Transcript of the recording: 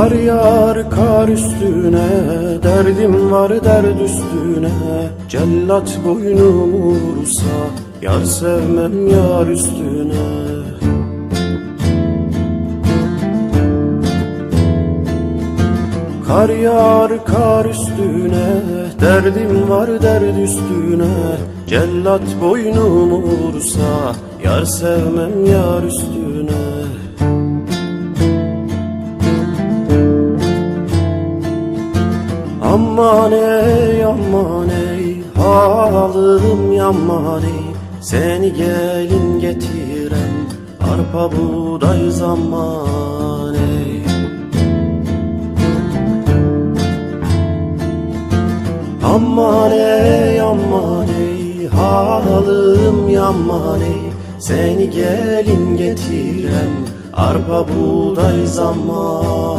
Kar yağar kar üstüne Derdim var derd üstüne. Cellat boynumu vursa Yar sevmem yar üstüne. Kar yağar kar üstüne Derdim var derd üstüne. Cellat boynumu vursa Yar sevmem yar üstüne Aman ey aman ey Halım yaman ey. Seni gelin getiren Arpa buğday zaman ey. Aman ey aman ey Halım yaman ey. Seni gelin getiren Arpa buğday zaman